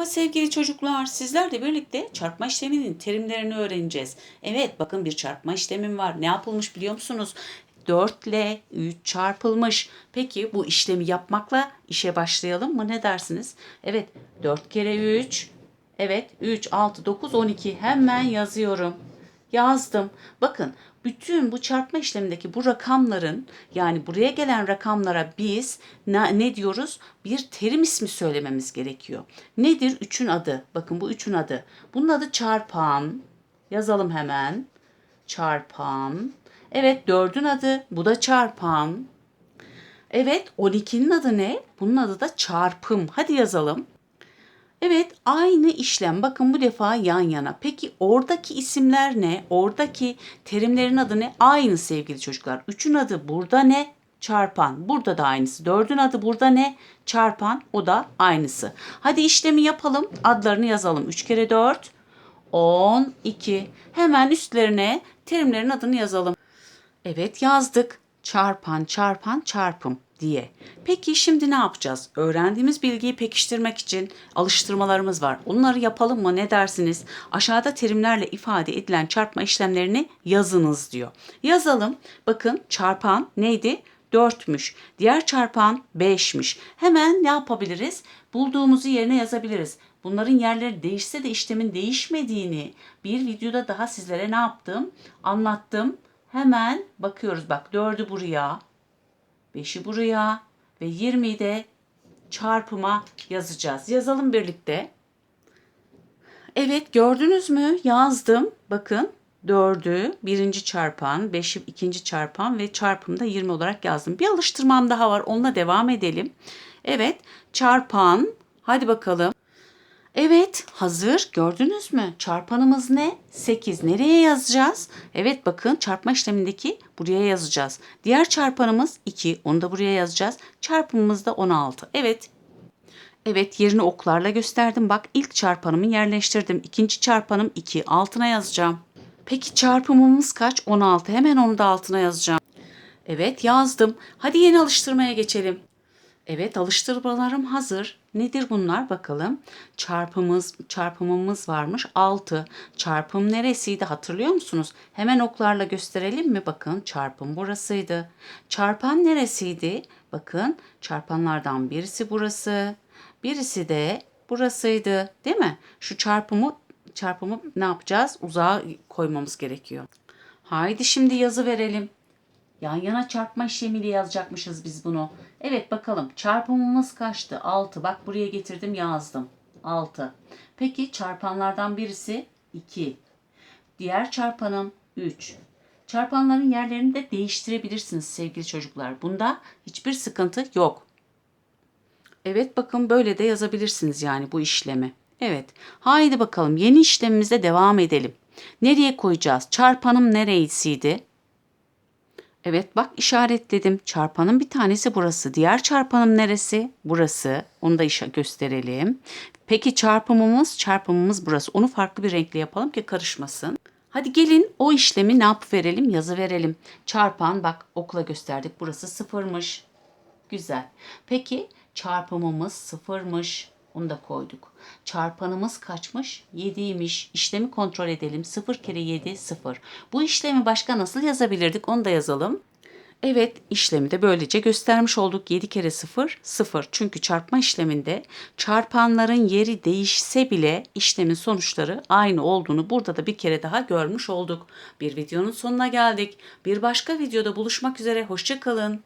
Merhaba sevgili çocuklar. Sizlerle birlikte çarpma işleminin terimlerini öğreneceğiz. Evet bakın bir çarpma işlemim var. Ne yapılmış biliyor musunuz? 4 ile 3 çarpılmış. Peki bu işlemi yapmakla işe başlayalım mı? Ne dersiniz? Evet 4 kere 3. Evet 3, 6, 9, 12. Hemen yazıyorum. Yazdım. Bakın bütün bu çarpma işlemindeki bu rakamların yani buraya gelen rakamlara biz ne, ne diyoruz? Bir terim ismi söylememiz gerekiyor. Nedir? Üçün adı. Bakın bu üçün adı. Bunun adı çarpan. Yazalım hemen. Çarpan. Evet dördün adı. Bu da çarpan. Evet 12'nin adı ne? Bunun adı da çarpım. Hadi yazalım. Evet aynı işlem bakın bu defa yan yana. Peki oradaki isimler ne? Oradaki terimlerin adı ne? Aynı sevgili çocuklar. Üçün adı burada ne? Çarpan. Burada da aynısı. Dördün adı burada ne? Çarpan. O da aynısı. Hadi işlemi yapalım. Adlarını yazalım. 3 kere 4. 12. Hemen üstlerine terimlerin adını yazalım. Evet yazdık. Çarpan, çarpan, çarpım diye. Peki şimdi ne yapacağız? Öğrendiğimiz bilgiyi pekiştirmek için alıştırmalarımız var. Onları yapalım mı? Ne dersiniz? Aşağıda terimlerle ifade edilen çarpma işlemlerini yazınız diyor. Yazalım. Bakın çarpan neydi? 4'müş. Diğer çarpan 5'miş. Hemen ne yapabiliriz? Bulduğumuzu yerine yazabiliriz. Bunların yerleri değişse de işlemin değişmediğini bir videoda daha sizlere ne yaptım? Anlattım. Hemen bakıyoruz bak 4'ü buraya, 5'i buraya ve 20'yi de çarpıma yazacağız. Yazalım birlikte. Evet gördünüz mü? Yazdım. Bakın 4'ü birinci çarpan, 5'i ikinci çarpan ve çarpımda 20 olarak yazdım. Bir alıştırmam daha var. Onunla devam edelim. Evet çarpan. Hadi bakalım. Evet hazır gördünüz mü? Çarpanımız ne? 8. Nereye yazacağız? Evet bakın çarpma işlemindeki buraya yazacağız. Diğer çarpanımız 2. Onu da buraya yazacağız. Çarpımımız da 16. Evet. Evet yerini oklarla gösterdim. Bak ilk çarpanımı yerleştirdim. İkinci çarpanım 2. Altına yazacağım. Peki çarpımımız kaç? 16. Hemen onu da altına yazacağım. Evet yazdım. Hadi yeni alıştırmaya geçelim. Evet alıştırmalarım hazır. Nedir bunlar bakalım. Çarpımız çarpımımız varmış 6. Çarpım neresiydi hatırlıyor musunuz? Hemen oklarla gösterelim mi? Bakın çarpım burasıydı. Çarpan neresiydi? Bakın çarpanlardan birisi burası. Birisi de burasıydı. Değil mi? Şu çarpımı çarpımı ne yapacağız? Uzağa koymamız gerekiyor. Haydi şimdi yazı verelim. Yan yana çarpma işlemiyle yazacakmışız biz bunu. Evet bakalım çarpımımız kaçtı? 6. Bak buraya getirdim yazdım. 6. Peki çarpanlardan birisi 2. Diğer çarpanım 3. Çarpanların yerlerini de değiştirebilirsiniz sevgili çocuklar. Bunda hiçbir sıkıntı yok. Evet bakın böyle de yazabilirsiniz yani bu işlemi. Evet. Haydi bakalım yeni işlemimize devam edelim. Nereye koyacağız? Çarpanım neresiydi? Evet bak işaretledim. Çarpanın bir tanesi burası. Diğer çarpanım neresi? Burası. Onu da işe gösterelim. Peki çarpımımız, çarpımımız burası. Onu farklı bir renkle yapalım ki karışmasın. Hadi gelin o işlemi ne yapıp verelim? Yazı verelim. Çarpan bak okla gösterdik. Burası sıfırmış. Güzel. Peki çarpımımız sıfırmış. Onu da koyduk. Çarpanımız kaçmış? 7'ymiş. İşlemi kontrol edelim. 0 kere 7 0. Bu işlemi başka nasıl yazabilirdik? Onu da yazalım. Evet işlemi de böylece göstermiş olduk. 7 kere 0 0. Çünkü çarpma işleminde çarpanların yeri değişse bile işlemin sonuçları aynı olduğunu burada da bir kere daha görmüş olduk. Bir videonun sonuna geldik. Bir başka videoda buluşmak üzere. Hoşçakalın.